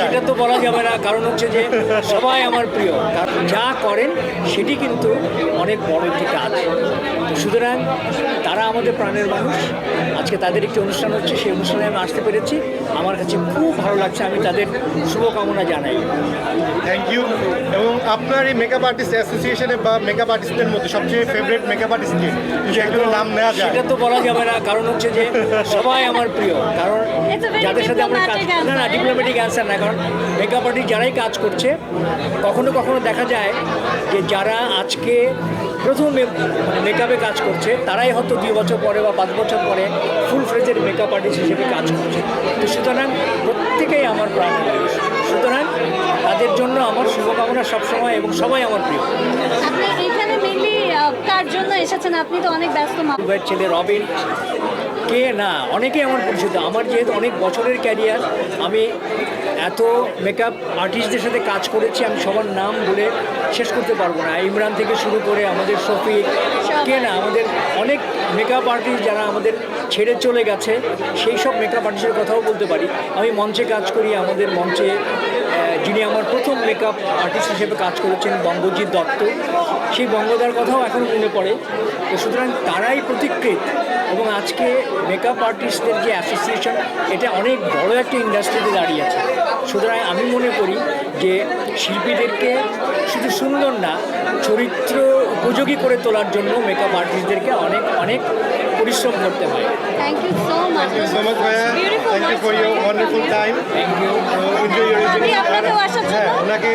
সেটা তো বলা যাবে না, কারণ হচ্ছে যে সবাই আমার প্রিয়। যা করেন, সেটি কিন্তু অনেক বড় একটি কাজ। সুতরাং তারা আমাদের প্রাণের মানুষ। আজকে তাদের একটি অনুষ্ঠান হচ্ছে সেই অনুষ্ঠানে আমি আসতে পেরেছি। আমার কাছে খুব ভালো লাগছে আমি তাদের শুভকামনা জানাই। থ্যাংক ইউ এবং আপনার এই মেকআপ আর্টিস্ট অ্যাসোসিয়েশনে বা মেকআপ আর্টিস্টদের মধ্যে সবচেয়ে ফেভারিট মেকআপ আর্টিস্ট কে? যদি একজনের নাম নেওয়া যায়। সেটা তো বলা যাবে না কারণ হচ্ছে যে সবাই আমার প্রিয়। কারণ যাদের সাথে আমরা কাজ না না. ডিপ্লোম্যাটিক অ্যান্সার না কারণ মেকআপ আর্টিস্ট যারাই কাজ করছে কখনো কখনো দেখা যায় যে যারা আজকে প্রথম মেকআপে কাজ করছে। তারাই হয়তো দুই বছর পরে বা পাঁচ বছর পরে ফুল ফ্রেজের মেকআপ আর্টিস্ট হিসেবে কাজ করছে। তো সুতরাং প্রত্যেকেই আমার প্রাণ। সুতরাং তাদের জন্য আমার শুভকামনা সবসময় এবং সবাই আমার প্রিয়। আপনি এখানে মেনলি কার জন্য এসেছেন? আপনি তো অনেক ব্যস্ত মা ছেলে রবিন। কে না, অনেকেই আমার পরিচিত। আমার যেহেতু অনেক বছরের ক্যারিয়ার আমি এত মেকআপ আর্টিস্টদের সাথে কাজ করেছি, আমি সবার নাম বলে শেষ করতে পারব না। ইমরান থেকে শুরু করে আমাদের শফিক, কে না, আমাদের অনেক মেকআপ আর্টিস্ট যারা আমাদের ছেড়ে চলে গেছে, সেই সব মেকআপ আর্টিস্টের কথাও বলতে পারি। আমি মঞ্চে কাজ করি, আমাদের মঞ্চে যিনি আমার প্রথম মেকআপ আর্টিস্ট হিসেবে কাজ করেছেন, বঙ্গজিৎ দত্ত। সেই বঙ্গদার কথাও এখন মনে পড়ে। তো সুতরাং তারাই প্রতিকৃত এবং আজকে মেকআপ আর্টিস্টদের যে অ্যাসোসিয়েশন এটা অনেক বড় একটা ইন্ডাস্ট্রিতে দাঁড়িয়ে আছে। সুতরাং আমি মনে করি যে শিল্পীদেরকে শুধু সুন্দর না, চরিত্র উপযোগী করে তোলার জন্য মেকআপ আর্টিস্টদেরকে অনেক অনেক পরিশ্রম করতে হয়। Thank you much thank you so much ভাইয়া thank you for your wonderful time thank you enjoy your আগে আপনাকেও আসার জন্য? হ্যাঁ ওনাকে